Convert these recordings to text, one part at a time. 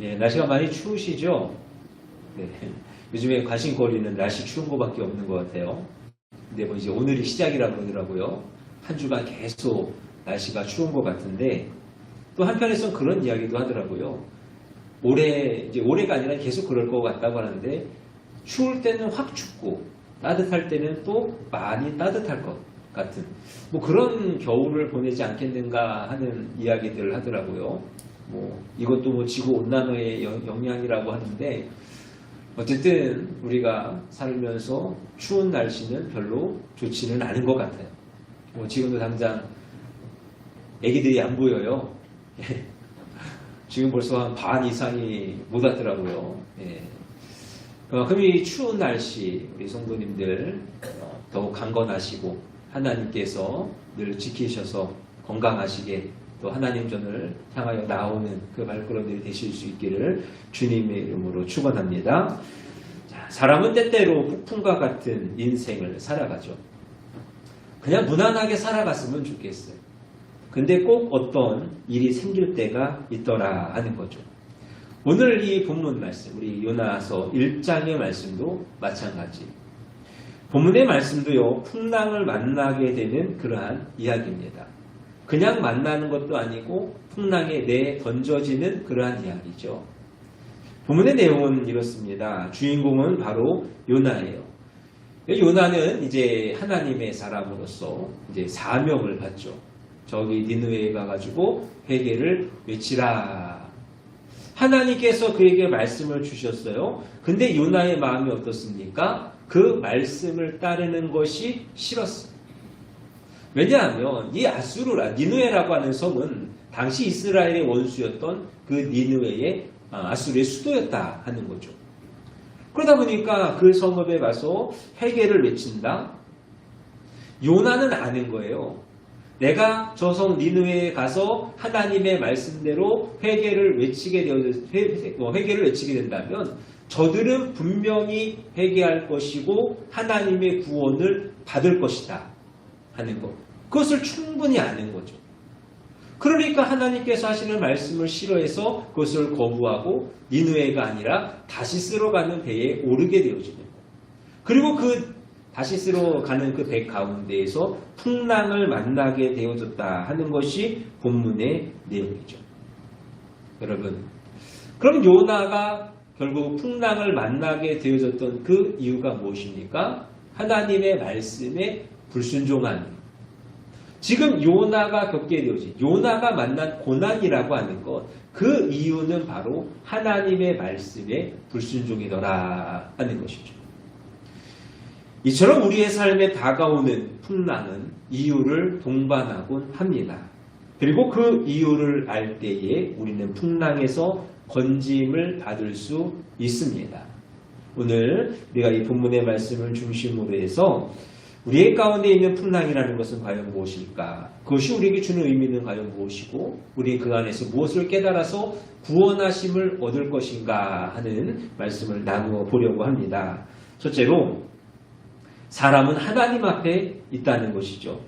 예, 날씨가 많이 추우시죠? 네. 요즘에 관심거리는 날씨 추운 거밖에 없는 것 같아요. 근데 뭐 이제 오늘이 시작이라고 그러더라고요. 한 주간 계속 날씨가 추운 것 같은데 또 한편에서는 그런 이야기도 하더라고요. 올해, 이제 올해가 아니라 계속 그럴 것 같다고 하는데 추울 때는 확 춥고 따뜻할 때는 또 많이 따뜻할 것 같은 뭐 그런 겨울을 보내지 않겠는가 하는 이야기들을 하더라고요. 뭐 이것도 뭐 지구 온난화의 영- 영향이라고 하는데 어쨌든 우리가 살면서 추운 날씨는 별로 좋지는 않은 것 같아요. 뭐 지금도 당장 애기들이 안 보여요. 지금 벌써 한 반 이상이 못 왔더라고요. 예. 그만큼 이 추운 날씨 우리 성도님들 어, 더욱 강건하시고 하나님께서 늘 지키셔서 건강하시게 또 하나님 전을 향하여 나오는 그 발걸음들이 되실 수 있기를 주님의 이름으로 축원합니다. 자, 사람은 때때로 폭풍과 같은 인생을 살아가죠. 그냥 무난하게 살아갔으면 좋겠어요. 근데 꼭 어떤 일이 생길 때가 있더라 하는 거죠. 오늘 이 본문 말씀, 우리 요나서 1장의 말씀도 마찬가지. 본문의 말씀도요, 풍랑을 만나게 되는 그러한 이야기입니다. 그냥 만나는 것도 아니고 풍랑에 내 던져지는 그러한 이야기죠. 본문의 내용은 이렇습니다. 주인공은 바로 요나예요. 요나는 이제 하나님의 사람으로서 이제 사명을 받죠. 저기 니느웨에 가가지고 회개를 외치라. 하나님께서 그에게 말씀을 주셨어요. 근데 요나의 마음이 어떻습니까? 그 말씀을 따르는 것이 싫었어요. 왜냐하면 이 아수르라 니누에라고 하는 성은 당시 이스라엘의 원수였던 그 니누에의 아, 아수르의 수도였다 하는 거죠. 그러다 보니까 그 성읍에 가서 회개를 외친다. 요나는 아는 거예요. 내가 저 성 니누에 가서 하나님의 말씀대로 회개를 외치게 되어 회, 어, 회개를 외치게 된다면 저들은 분명히 회개할 것이고 하나님의 구원을 받을 것이다 하는 것. 그것을 충분히 아는 거죠. 그러니까 하나님께서 하시는 말씀을 싫어해서 그것을 거부하고 니누에가 아니라 다시 쓰러 가는 배에 오르게 되어지는 거예요. 그리고 그 다시 쓰러 가는 그 배 가운데에서 풍랑을 만나게 되어졌다 하는 것이 본문의 내용이죠. 여러분, 그럼 요나가 결국 풍랑을 만나게 되어졌던 그 이유가 무엇입니까? 하나님의 말씀에 불순종한 지금 요나가 겪게 되어진 요나가 만난 고난이라고 하는 것, 그 이유는 바로 하나님의 말씀에 불순종이더라 하는 것이죠. 이처럼 우리의 삶에 다가오는 풍랑은 이유를 동반하곤 합니다. 그리고 그 이유를 알 때에 우리는 풍랑에서 건짐을 받을 수 있습니다. 오늘 우리가 이 본문의 말씀을 중심으로 해서 우리의 가운데 있는 풍랑이라는 것은 과연 무엇일까? 그것이 우리에게 주는 의미는 과연 무엇이고 우리 그 안에서 무엇을 깨달아서 구원하심을 얻을 것인가 하는 말씀을 나누어 보려고 합니다. 첫째로 사람은 하나님 앞에 있다는 것이죠.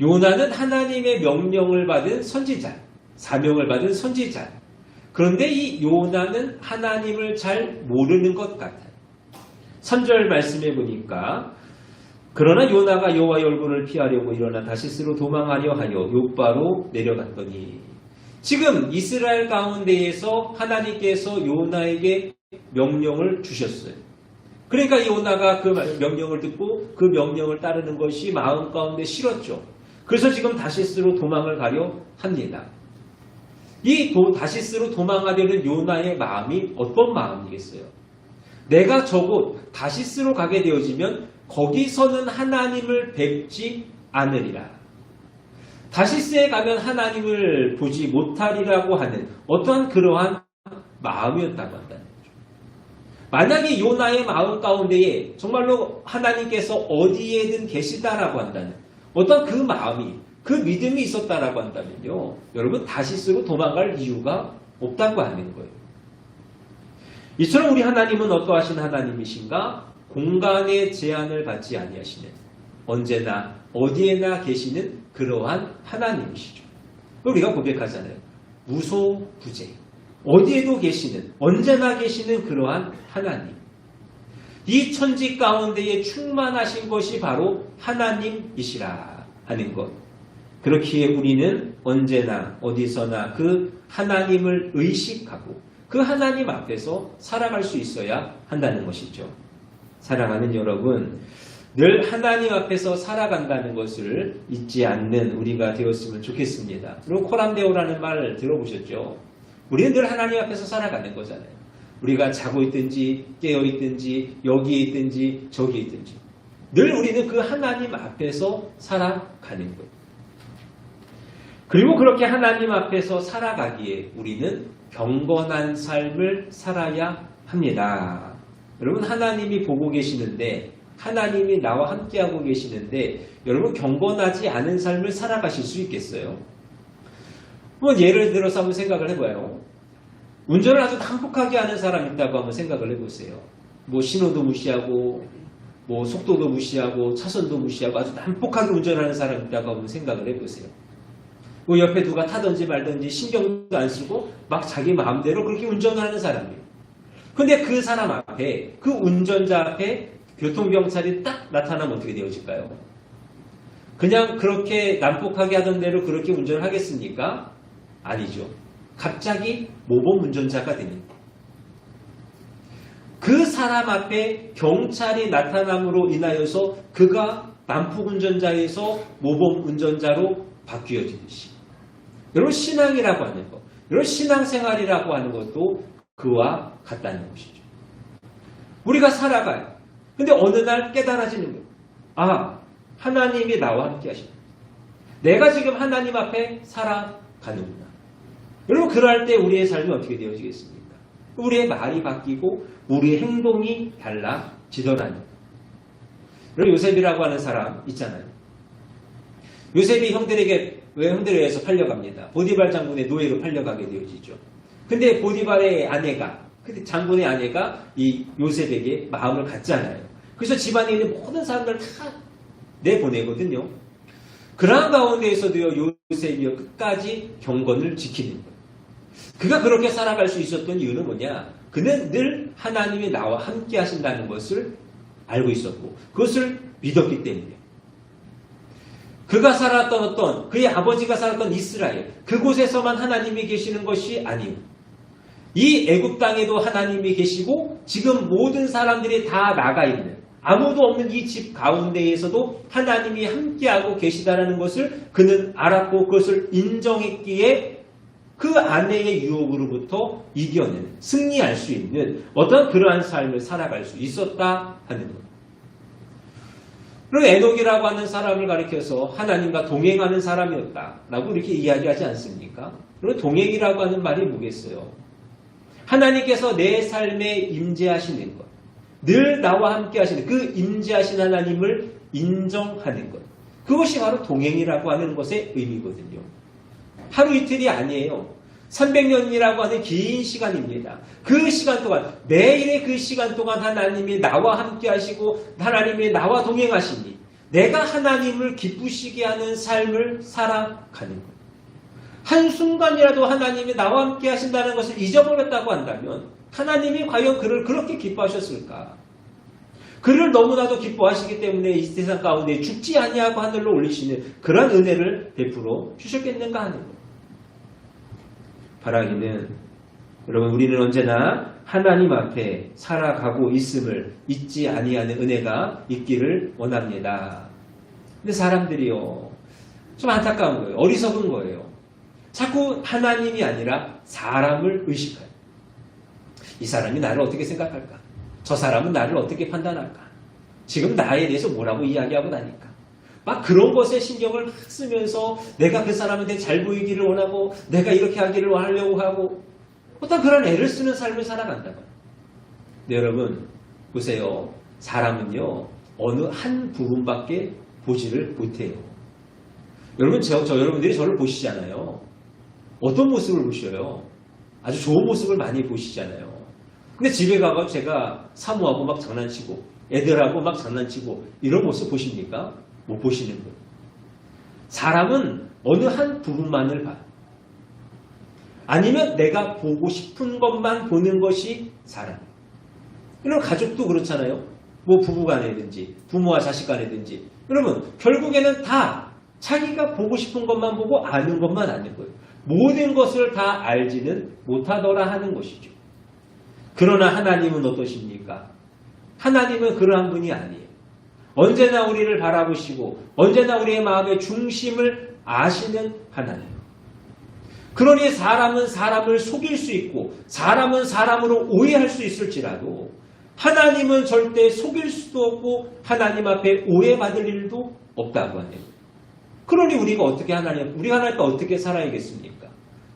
요나는 하나님의 명령을 받은 선지자, 사명을 받은 선지자. 그런데 이 요나는 하나님을 잘 모르는 것 같아요. 3절 말씀해 보니까 그러나 요나가 여호와의 얼굴을 피하려고 일어나 다시스로 도망하려 하여 욕바로 내려갔더니 지금 이스라엘 가운데에서 하나님께서 요나에게 명령을 주셨어요. 그러니까 요나가 그 명령을 듣고 그 명령을 따르는 것이 마음 가운데 싫었죠. 그래서 지금 다시스로 도망을 가려 합니다. 이 도, 다시스로 도망하려는 요나의 마음이 어떤 마음이겠어요? 내가 저곳 다시스로 가게 되어지면 거기서는 하나님을 뵙지 않으리라. 다시스에 가면 하나님을 보지 못하리라고 하는 어떠한 그러한 마음이었다고 한다는 거죠. 만약에 요나의 마음 가운데에 정말로 하나님께서 어디에든 계시다라고 한다는 어떤 그 마음이 그 믿음이 있었다라고 한다면요. 여러분 다시스로 도망갈 이유가 없다고 하는 거예요. 이처럼 우리 하나님은 어떠하신 하나님이신가? 공간의 제한을 받지 아니하시는 언제나 어디에나 계시는 그러한 하나님이시죠. 우리가 고백하잖아요. 무소부재. 어디에도 계시는, 언제나 계시는 그러한 하나님. 이 천지 가운데에 충만하신 것이 바로 하나님이시라 하는 것. 그렇기에 우리는 언제나 어디서나 그 하나님을 의식하고 그 하나님 앞에서 살아갈 수 있어야 한다는 것이죠. 사랑하는 여러분, 늘 하나님 앞에서 살아간다는 것을 잊지 않는 우리가 되었으면 좋겠습니다. 그리고 코란데오라는 말을 들어보셨죠? 우리는 늘 하나님 앞에서 살아가는 거잖아요. 우리가 자고 있든지 깨어 있든지 여기에 있든지 저기에 있든지 늘 우리는 그 하나님 앞에서 살아가는 거예요. 그리고 그렇게 하나님 앞에서 살아가기에 우리는 경건한 삶을 살아야 합니다. 여러분 하나님이 보고 계시는데 하나님이 나와 함께하고 계시는데 여러분 경건하지 않은 삶을 살아가실 수 있겠어요? 뭐 예를 들어서 한번 생각을 해봐요. 운전을 아주 난폭하게 하는 사람 있다고 한번 생각을 해보세요. 뭐 신호도 무시하고 뭐 속도도 무시하고 차선도 무시하고 아주 난폭하게 운전하는 사람 있다고 한번 생각을 해보세요. 뭐 옆에 누가 타든지 말든지 신경도 안 쓰고 막 자기 마음대로 그렇게 운전을 하는 사람이에요. 근데 그 사람 앞에 그 운전자 앞에 교통경찰이 딱 나타나면 어떻게 되어질까요? 그냥 그렇게 난폭하게 하던 대로 그렇게 운전을 하겠습니까? 아니죠. 갑자기 모범 운전자가 됩니다. 그 사람 앞에 경찰이 나타남으로 인하여서 그가 난폭 운전자에서 모범 운전자로 바뀌어지듯이. 여러분 신앙이라고 하는 것, 여러분 신앙생활이라고 하는 것도 그와 같다는 것이죠. 우리가 살아가요. 근데 어느 날 깨달아지는 거예요. 아, 하나님이 나와 함께 하신다. 내가 지금 하나님 앞에 살아가는구나. 여러분, 그럴 때 우리의 삶이 어떻게 되어지겠습니까? 우리의 말이 바뀌고 우리의 행동이 달라지더라는 거예요. 여러분, 요셉이라고 하는 사람 있잖아요. 요셉이 형들에게, 왜 형들에 의해서 팔려갑니다. 보디발 장군의 노예로 팔려가게 되어지죠. 근데 보디발의 아내가, 근데 장군의 아내가 이 요셉에게 마음을 갖잖아요. 그래서 집안에 있는 모든 사람들을 다 내보내거든요. 그러한 가운데에서도요, 요셉이요, 끝까지 경건을 지키는 거예요. 그가 그렇게 살아갈 수 있었던 이유는 뭐냐? 그는 늘 하나님이 나와 함께 하신다는 것을 알고 있었고, 그것을 믿었기 때문에. 그가 살았던 어떤, 그의 아버지가 살았던 이스라엘, 그곳에서만 하나님이 계시는 것이 아니고, 이 애굽 땅에도 하나님이 계시고, 지금 모든 사람들이 다 나가 있는, 아무도 없는 이 집 가운데에서도 하나님이 함께하고 계시다라는 것을 그는 알았고 그것을 인정했기에 그 아내의 유혹으로부터 이겨낸 승리할 수 있는 어떤 그러한 삶을 살아갈 수 있었다 하는 것. 그리고 에녹이라고 하는 사람을 가리켜서 하나님과 동행하는 사람이었다라고 이렇게 이야기하지 않습니까? 그리고 동행이라고 하는 말이 뭐겠어요? 하나님께서 내 삶에 임재하시는 것. 늘 나와 함께 하시는 그 임재하신 하나님을 인정하는 것. 그것이 바로 동행이라고 하는 것의 의미거든요. 하루 이틀이 아니에요. 300년이라고 하는 긴 시간입니다. 그 시간 동안, 매일의 그 시간 동안 하나님이 나와 함께 하시고, 하나님이 나와 동행하시니, 내가 하나님을 기쁘시게 하는 삶을 살아가는 것. 한순간이라도 하나님이 나와 함께 하신다는 것을 잊어버렸다고 한다면, 하나님이 과연 그를 그렇게 기뻐하셨을까? 그를 너무나도 기뻐하시기 때문에 이 세상 가운데 죽지 아니하고 하늘로 올리시는 그런 은혜를 베풀어 주셨겠는가 하는 것. 바라기는 여러분 우리는 언제나 하나님 앞에 살아가고 있음을 잊지 아니하는 은혜가 있기를 원합니다. 근데 사람들이요 좀 안타까운 거예요. 어리석은 거예요. 자꾸 하나님이 아니라 사람을 의식해요. 이 사람이 나를 어떻게 생각할까? 저 사람은 나를 어떻게 판단할까? 지금 나에 대해서 뭐라고 이야기하고 나니까. 막 그런 것에 신경을 쓰면서 내가 그 사람한테 잘 보이기를 원하고 내가 이렇게 하기를 하려고 하고 어떤 그런 애를 쓰는 삶을 살아간다고요. 네, 여러분 보세요. 사람은요 어느 한 부분밖에 보지를 못해요. 여러분 저, 저 여러분들이 저를 보시잖아요. 어떤 모습을 보셔요? 아주 좋은 모습을 많이 보시잖아요. 근데 집에 가서 제가 사모하고 막 장난치고 애들하고 막 장난치고 이런 모습 보십니까? 못 보시는 거예요. 사람은 어느 한 부분만을 봐요. 아니면 내가 보고 싶은 것만 보는 것이 사람이에요. 이런 가족도 그렇잖아요. 뭐 부부간에든지 부모와 자식간에든지 여러분 결국에는 다 자기가 보고 싶은 것만 보고 아는 것만 아는 거예요. 모든 것을 다 알지는 못하더라 하는 것이죠. 그러나 하나님은 어떠십니까? 하나님은 그러한 분이 아니에요. 언제나 우리를 바라보시고 언제나 우리의 마음의 중심을 아시는 하나님. 그러니 사람은 사람을 속일 수 있고 사람은 사람으로 오해할 수 있을지라도 하나님은 절대 속일 수도 없고 하나님 앞에 오해받을 일도 없다고 하네요. 그러니 우리가 어떻게 하나님, 우리 하나님 앞에 어떻게 살아야겠습니까?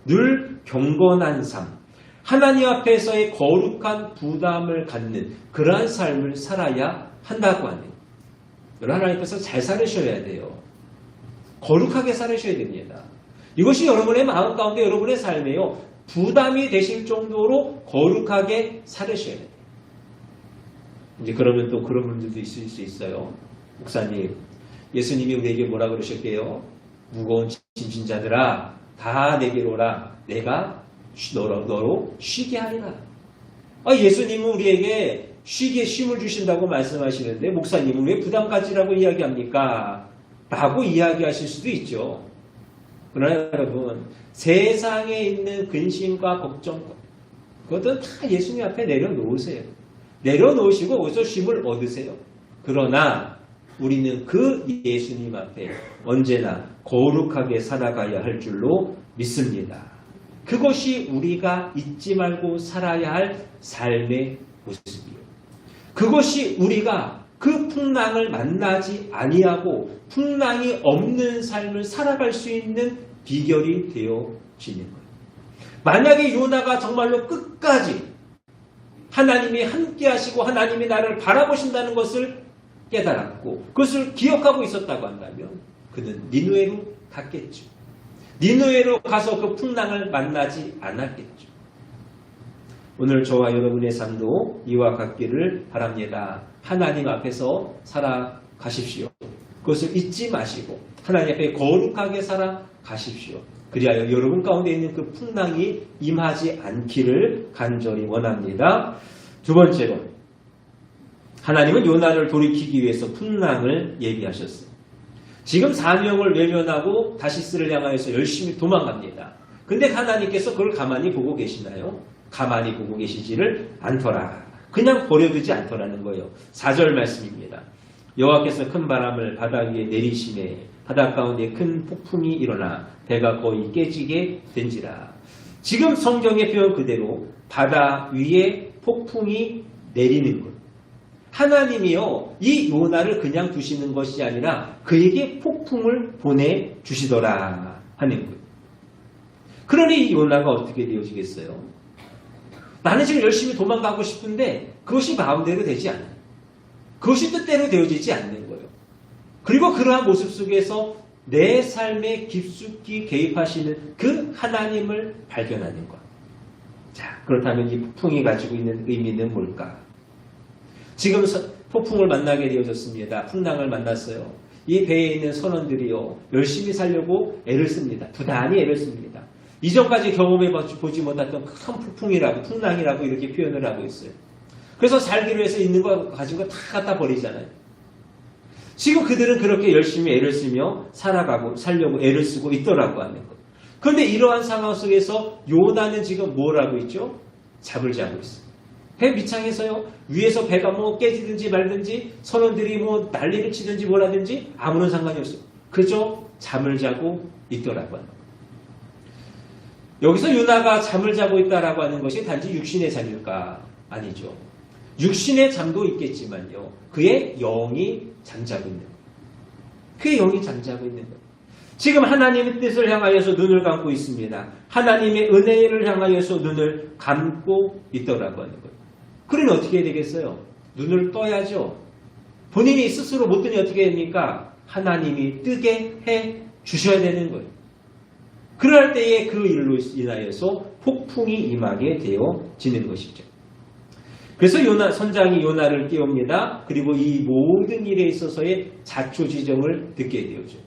늘 경건한 삶, 하나님 앞에서의 거룩한 부담을 갖는 그러한 삶을 살아야 한다고 하네요. 여러분 하나님 앞에서 잘 살으셔야 돼요. 거룩하게 살으셔야 됩니다. 이것이 여러분의 마음 가운데 여러분의 삶에요. 부담이 되실 정도로 거룩하게 살으셔야 돼요. 이제 그러면 또 그런 분들도 있을 수 있어요. 목사님, 예수님이 우리에게 뭐라 그러셨게요? 무거운 짐진자들아, 다 내게로 오라. 내가 쉬- 너로, 너로 쉬게 하리라. 아, 예수님은 우리에게 쉬게 쉼을 주신다고 말씀하시는데, 목사님은 왜 부담 가지라고 이야기합니까? 라고 이야기하실 수도 있죠. 그러나 여러분, 세상에 있는 근심과 걱정, 그것은 다 예수님 앞에 내려놓으세요. 내려놓으시고 거기서 쉼을 얻으세요. 그러나 우리는 그 예수님 앞에 언제나 거룩하게 살아가야 할 줄로 믿습니다. 그것이 우리가 잊지 말고 살아야 할 삶의 모습이에요. 그것이 우리가 그 풍랑을 만나지 아니하고 풍랑이 없는 삶을 살아갈 수 있는 비결이 되어지는 거예요. 만약에 요나가 정말로 끝까지 하나님이 함께 하시고 하나님이 나를 바라보신다는 것을 깨달았고 그것을 기억하고 있었다고 한다면 그는 니누에로 갔겠죠. 니누에로 가서 그 풍랑을 만나지 않았겠죠. 오늘 저와 여러분의 삶도 이와 같기를 바랍니다. 하나님 앞에서 살아가십시오. 그것을 잊지 마시고 하나님 앞에 거룩하게 살아가십시오. 그리하여 여러분 가운데 있는 그 풍랑이 임하지 않기를 간절히 원합니다. 두 번째로 하나님은 요나를 돌이키기 위해서 풍랑을 예비하셨어요. 지금 사명을 외면하고 다시스를 향하여서 열심히 도망갑니다. 근데 하나님께서 그걸 가만히 보고 계시나요? 가만히 보고 계시지를 않더라. 그냥 버려두지 않더라는 거예요. 4절 말씀입니다. 여호와께서 큰 바람을 바다 위에 내리시매 바다 가운데 큰 폭풍이 일어나 배가 거의 깨지게 된지라. 지금 성경의 표현 그대로 바다 위에 폭풍이 내리는 것. 하나님이요, 이 요나를 그냥 두시는 것이 아니라 그에게 폭풍을 보내 주시더라 하는 거예요. 그러니 이 요나가 어떻게 되어지겠어요? 나는 지금 열심히 도망가고 싶은데 그것이 마음대로 되지 않아요. 그것이 뜻대로 되어지지 않는 거예요. 그리고 그러한 모습 속에서 내 삶에 깊숙이 개입하시는 그 하나님을 발견하는 것. 자, 그렇다면 이 폭풍이 가지고 있는 의미는 뭘까? 지금 서- 폭풍을 만나게 되어졌습니다. 풍랑을 만났어요. 이 배에 있는 선원들이요. 열심히 살려고 애를 씁니다. 부단히 애를 씁니다. 이전까지 경험해 보지 못했던 큰 폭풍이라고, 풍랑이라고 이렇게 표현을 하고 있어요. 그래서 살기로 해서 있는 거 가진 거 다 갖다 버리잖아요. 지금 그들은 그렇게 열심히 애를 쓰며 살아가고 살려고 애를 쓰고 있더라고 하는 것. 그런데 이러한 상황 속에서 요나는 지금 뭘 하고 있죠? 잡을 자고 있어요. 배 밑창에서요 위에서 배가 뭐 깨지든지 말든지 선원들이 뭐 난리를 치든지 뭐라든지 아무런 상관이 없어요. 그저 잠을 자고 있더라고 하는 거예요. 여기서 유나가 잠을 자고 있다라고 하는 것이 단지 육신의 잠일까? 아니죠. 육신의 잠도 있겠지만요. 그의 영이 잠자고 있는 거예요. 그의 영이 잠자고 있는 거예요. 지금 하나님의 뜻을 향하여서 눈을 감고 있습니다. 하나님의 은혜를 향하여서 눈을 감고 있더라고 하는 거예요. 그러면 어떻게 해야 되겠어요? 눈을 떠야죠. 본인이 스스로 못 뜨니 어떻게 됩니까? 하나님이 뜨게 해 주셔야 되는 거예요. 그럴 때에 그 일로 인하여서 폭풍이 임하게 되어지는 것이죠. 그래서 요나, 선장이 요나를 깨웁니다. 그리고 이 모든 일에 있어서의 자초지정을 듣게 되어죠.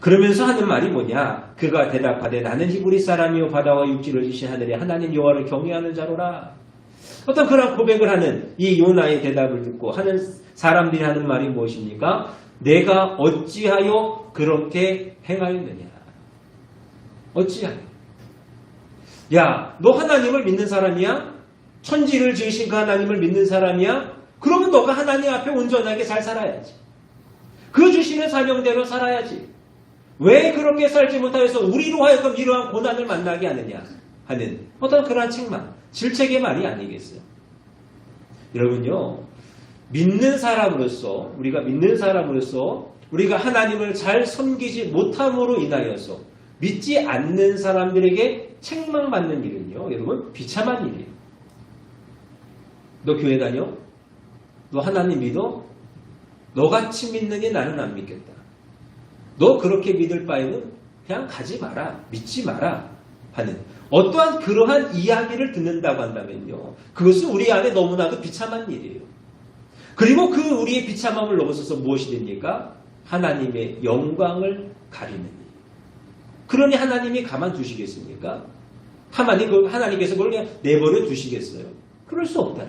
그러면서 하는 말이 뭐냐? 그가 대답하되 나는 히브리 사람이요 바다와 육지를 지신 하늘의 하나님 여호와를 경외하는 자로라. 어떤 그런 고백을 하는 이 요나의 대답을 듣고 하는 사람들이 하는 말이 무엇입니까? 내가 어찌하여 그렇게 행하였느냐? 어찌하여? 야, 너 하나님을 믿는 사람이야? 천지를 지으신 그 하나님을 믿는 사람이야? 그러면 너가 하나님 앞에 온전하게 잘 살아야지. 그 주시는 사명대로 살아야지. 왜 그렇게 살지 못하여서 우리로 하여금 이러한 고난을 만나게 하느냐 하는 어떤 그러한 책망, 질책의 말이 아니겠어요. 여러분요, 믿는 사람으로서, 우리가 믿는 사람으로서 우리가 하나님을 잘 섬기지 못함으로 인하여서 믿지 않는 사람들에게 책망받는 일은요, 여러분, 비참한 일이에요. 너 교회 다녀? 너 하나님 믿어? 너같이 믿느니 나는 안 믿겠다. 너 그렇게 믿을 바에는 그냥 가지 마라. 믿지 마라. 하는 어떠한 그러한 이야기를 듣는다고 한다면요. 그것은 우리 안에 너무나도 비참한 일이에요. 그리고 그 우리의 비참함을 넘어서서 무엇이 됩니까? 하나님의 영광을 가리는 일. 그러니 하나님이 가만 두시겠습니까? 하나님, 그 하나님께서 그걸 그냥 내버려 두시겠어요? 그럴 수 없다요.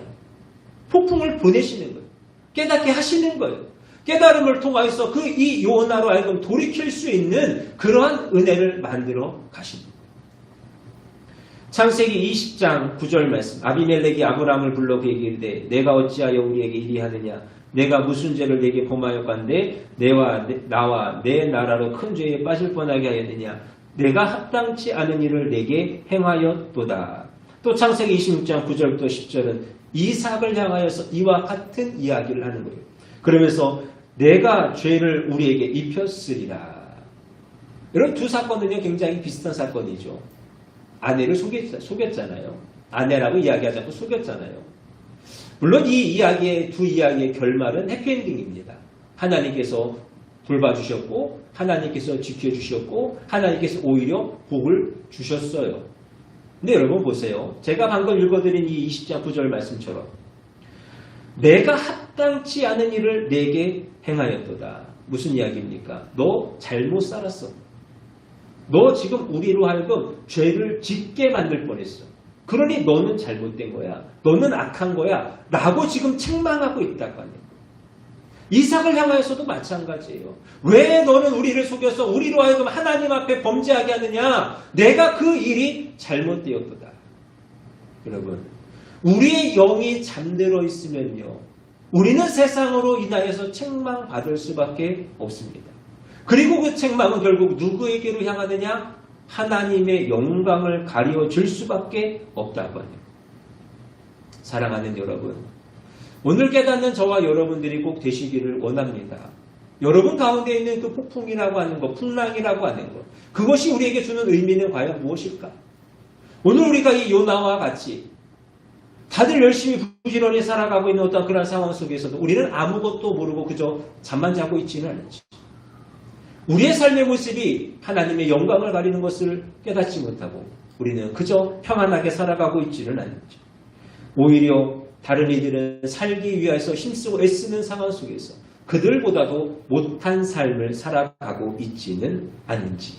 폭풍을 보내시는 거예요. 깨닫게 하시는 거예요. 깨달음을 통하여서 그 이 요나로 하여금 돌이킬 수 있는 그러한 은혜를 만들어 가십니다. 창세기 20장 9절 말씀 아비멜렉이 아브라함을 불러 그에게 내가 어찌하여 우리에게 이리 하느냐 내가 무슨 죄를 내게 범하였건데 내와 내, 나와 내 나라로 큰 죄에 빠질 뻔하게 하였느냐 내가 합당치 않은 일을 내게 행하였도다. 또 창세기 26장 9절부터 10절은 이삭을 향하여서 이와 같은 이야기를 하는 거예요. 그러면서 내가 죄를 우리에게 입혔으리라. 이런 두 사건은요 굉장히 비슷한 사건이죠. 아내를 속였, 속였잖아요. 아내라고 이야기하지 않고 속였잖아요. 물론 이 이야기의 두 이야기의 결말은 해피엔딩입니다. 하나님께서 돌봐주셨고 하나님께서 지켜주셨고 하나님께서 오히려 복을 주셨어요. 근데 여러분 보세요. 제가 방금 읽어드린 이 20장 9절 말씀처럼 내가 합당치 않은 일을 내게 행하였도다. 무슨 이야기입니까? 너 잘못 살았어. 너 지금 우리로 하여금 죄를 짓게 만들 뻔했어. 그러니 너는 잘못된 거야. 너는 악한 거야. 라고 지금 책망하고 있다고 하는 이삭을 향하여서도 마찬가지예요. 왜 너는 우리를 속여서 우리로 하여금 하나님 앞에 범죄하게 하느냐? 내가 그 일이 잘못되었도다. 여러분, 우리의 영이 잠들어 있으면요. 우리는 세상으로 인하여서 책망받을 수밖에 없습니다. 그리고 그 책망은 결국 누구에게로 향하느냐? 하나님의 영광을 가리워 줄 수밖에 없다고 하네요. 사랑하는 여러분, 오늘 깨닫는 저와 여러분들이 꼭 되시기를 원합니다. 여러분 가운데 있는 그 폭풍이라고 하는 것, 풍랑이라고 하는 것, 그것이 우리에게 주는 의미는 과연 무엇일까? 오늘 우리가 이 요나와 같이 다들 열심히 부지런히 살아가고 있는 어떤 그런 상황 속에서도 우리는 아무것도 모르고 그저 잠만 자고 있지는 않지. 우리의 삶의 모습이 하나님의 영광을 가리는 것을 깨닫지 못하고 우리는 그저 평안하게 살아가고 있지는 않죠. 오히려 다른 이들은 살기 위해서 힘쓰고 애쓰는 상황 속에서 그들보다도 못한 삶을 살아가고 있지는 않은지.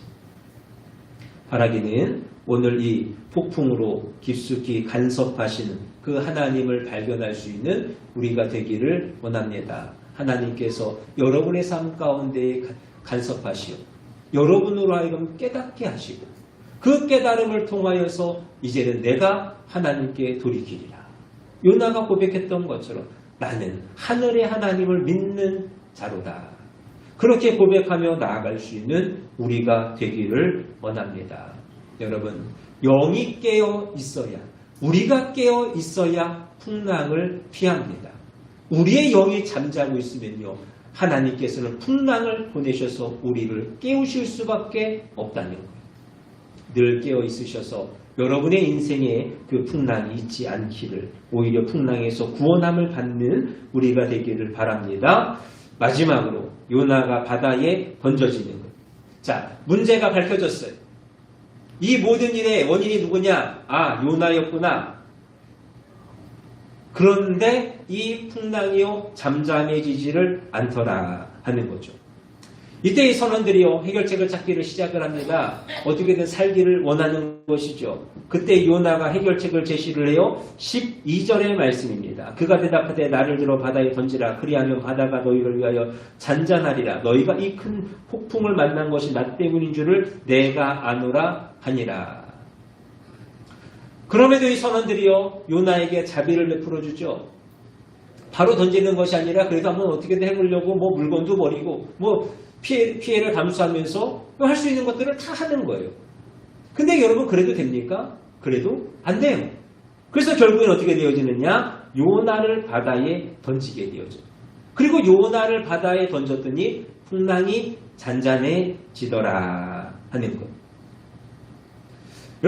바라기는 오늘 이 폭풍으로 깊숙이 간섭하시는 그 하나님을 발견할 수 있는 우리가 되기를 원합니다. 하나님께서 여러분의 삶 가운데 간섭하시오. 여러분으로 하여금 깨닫게 하시고 그 깨달음을 통하여서 이제는 내가 하나님께 돌이키리라. 요나가 고백했던 것처럼 나는 하늘의 하나님을 믿는 자로다. 그렇게 고백하며 나아갈 수 있는 우리가 되기를 원합니다. 여러분, 영이 깨어 있어야, 우리가 깨어 있어야 풍랑을 피합니다. 우리의 영이 잠자고 있으면요, 하나님께서는 풍랑을 보내셔서 우리를 깨우실 수밖에 없다는 거예요. 늘 깨어 있으셔서 여러분의 인생에 그 풍랑이 있지 않기를 오히려 풍랑에서 구원함을 받는 우리가 되기를 바랍니다. 마지막으로 요나가 바다에 던져지는 것. 자, 문제가 밝혀졌어요. 이 모든 일의 원인이 누구냐? 아, 요나였구나. 그런데 이 풍랑이요 잠잠해지지를 않더라 하는 거죠. 이때 이 선원들이요 해결책을 찾기를 시작을 합니다. 어떻게든 살기를 원하는 것이죠. 그때 요나가 해결책을 제시를 해요. 12절의 말씀입니다. 그가 대답하되 나를 들어 바다에 던지라 그리하면 바다가 너희를 위하여 잔잔하리라 너희가 이 큰 폭풍을 만난 것이 나 때문인 줄을 내가 아노라 하니라. 그럼에도 이 선원들이요 요나에게 자비를 베풀어 주죠. 바로 던지는 것이 아니라 그래도 한번 어떻게든 해보려고 뭐 물건도 버리고 뭐 피해, 피해를 감수하면서 할 수 있는 것들을 다 하는 거예요. 근데 여러분 그래도 됩니까? 그래도 안 돼요. 그래서 결국엔 어떻게 되어지느냐? 요나를 바다에 던지게 되어져. 그리고 요나를 바다에 던졌더니 풍랑이 잔잔해지더라 하는 것. 여러분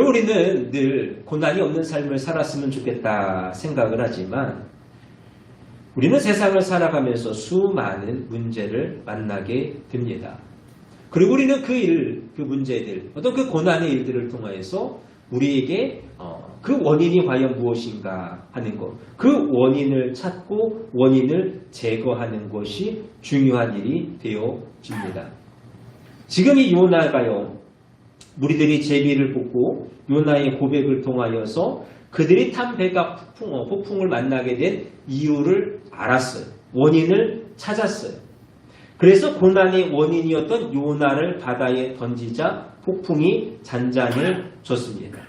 우리는 늘 고난이 없는 삶을 살았으면 좋겠다 생각을 하지만 우리는 세상을 살아가면서 수많은 문제를 만나게 됩니다. 그리고 우리는 그 일, 그 문제들, 어떤 그 고난의 일들을 통하여서 우리에게 어, 그 원인이 과연 무엇인가 하는 것, 그 원인을 찾고 원인을 제거하는 것이 중요한 일이 되어집니다. 지금 이 요나가요, 무리들이 제비를 뽑고 요나의 고백을 통하여서 그들이 탄 배가 폭풍, 어, 폭풍을 만나게 된 이유를 알았어요. 원인을 찾았어요. 그래서 고난의 원인이었던 요나를 바다에 던지자 폭풍이 잔잔해졌습니다.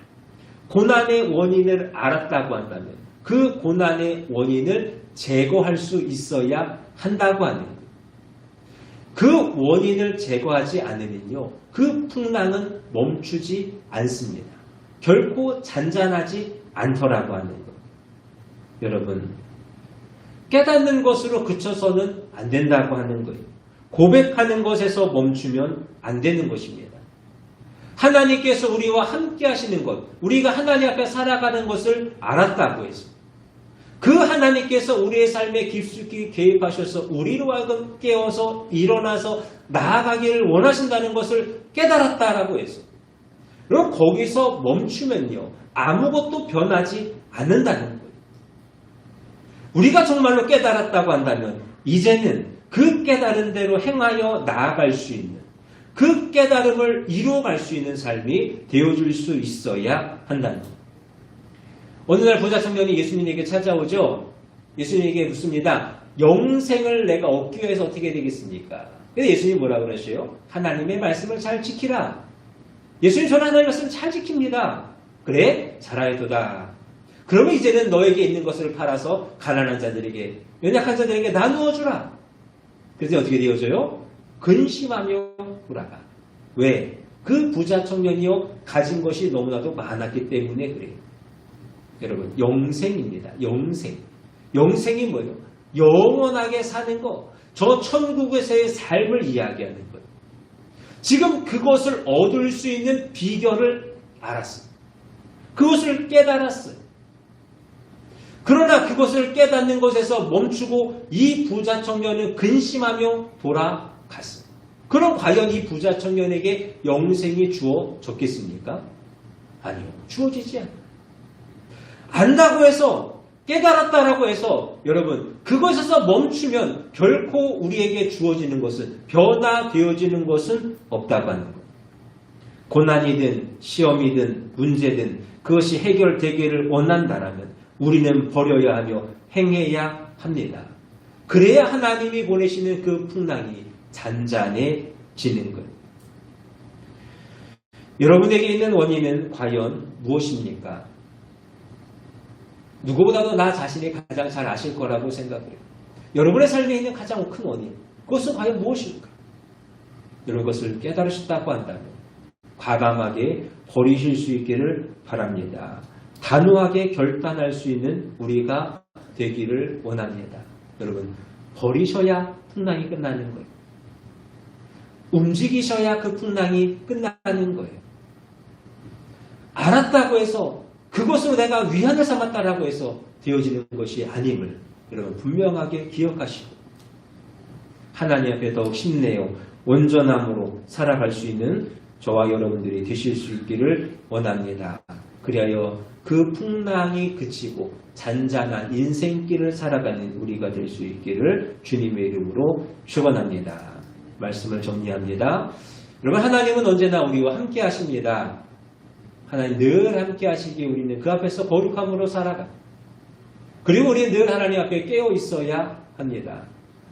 고난의 원인을 알았다고 한다면 그 고난의 원인을 제거할 수 있어야 한다고 하는 거예요. 그 원인을 제거하지 않으면요. 그 풍랑은 멈추지 않습니다. 결코 잔잔하지 않더라고 하는 것. 여러분, 깨닫는 것으로 그쳐서는 안 된다고 하는 거예요. 고백하는 것에서 멈추면 안 되는 것입니다. 하나님께서 우리와 함께 하시는 것, 우리가 하나님 앞에 살아가는 것을 알았다고 해서 그 하나님께서 우리의 삶에 깊숙이 개입하셔서 우리로 하여금 깨어서 일어나서 나아가기를 원하신다는 것을 깨달았다라고 해서 그럼 거기서 멈추면요 아무것도 변하지 않는다는 거예요. 우리가 정말로 깨달았다고 한다면 이제는 그 깨달은 대로 행하여 나아갈 수 있는 그 깨달음을 이루어갈 수 있는 삶이 되어줄 수 있어야 한다는 거예요. 어느 날 부자 청년이 예수님에게 찾아오죠. 예수님에게 묻습니다. 영생을 내가 얻기 위해서 어떻게 되겠습니까? 근데 예수님 뭐라 그러셔요? 하나님의 말씀을 잘 지키라. 예수님 저는 하나님의 말씀을 잘 지킵니다. 그래? 잘하였도다. 그러면 이제는 너에게 있는 것을 팔아서 가난한 자들에게, 연약한 자들에게 나누어 주라. 그래서 어떻게 되어져요? 근심하며 돌아가. 왜? 그 부자 청년이요 가진 것이 너무나도 많았기 때문에 그래요. 여러분 영생입니다. 영생. 영생이 뭐예요? 영원하게 사는 거. 저 천국에서의 삶을 이야기하는 거예요. 지금 그것을 얻을 수 있는 비결을 알았어요. 그것을 깨달았어요. 그러나 그것을 깨닫는 것에서 멈추고 이 부자 청년은 근심하며 돌아갔어요. 그럼 과연 이 부자 청년에게 영생이 주어졌겠습니까? 아니요. 주어지지 않아요. 안다고 해서 깨달았다라고 해서 여러분 그것에서 멈추면 결코 우리에게 주어지는 것은 변화되어지는 것은 없다고 하는 거예요. 고난이든 시험이든 문제든 그것이 해결되기를 원한다라면 우리는 버려야 하며 행해야 합니다. 그래야 하나님이 보내시는 그 풍랑이 잔잔해지는 거예요. 여러분에게 있는 원인은 과연 무엇입니까? 누구보다도 나 자신이 가장 잘 아실 거라고 생각해요. 여러분의 삶에 있는 가장 큰 원인, 그것은 과연 무엇일까? 이런 것을 깨달으셨다고 한다면 과감하게 버리실 수 있기를 바랍니다. 단호하게 결단할 수 있는 우리가 되기를 원합니다. 여러분, 버리셔야 풍랑이 끝나는 거예요. 움직이셔야 그 풍랑이 끝나는 거예요. 알았다고 해서 그것으로 내가 위안을 삼았다라고 해서 되어지는 것이 아님을 여러분 분명하게 기억하시고 하나님 앞에 더욱 힘내어 온전함으로 살아갈 수 있는 저와 여러분들이 되실 수 있기를 원합니다. 그리하여 그 풍랑이 그치고 잔잔한 인생길을 살아가는 우리가 될 수 있기를 주님의 이름으로 축원합니다. 말씀을 정리합니다. 여러분 하나님은 언제나 우리와 함께 하십니다. 하나님 늘 함께 하시기에 우리는 그 앞에서 거룩함으로 살아가. 그리고 우리는 늘 하나님 앞에 깨어 있어야 합니다.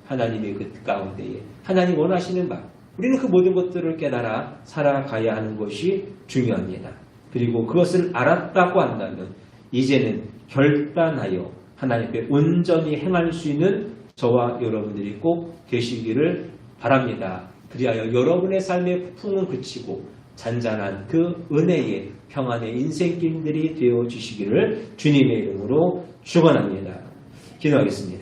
하나님의 그 가운데에 하나님 원하시는 바 우리는 그 모든 것들을 깨달아 살아가야 하는 것이 중요합니다. 그리고 그것을 알았다고 한다면 이제는 결단하여 하나님 앞에 온전히 행할 수 있는 저와 여러분들이 꼭 되시기를 바랍니다. 그리하여 여러분의 삶의 풍은 그치고 잔잔한 그 은혜의 평안의 인생길들이 되어 주시기를 주님의 이름으로 축원합니다. 기도하겠습니다.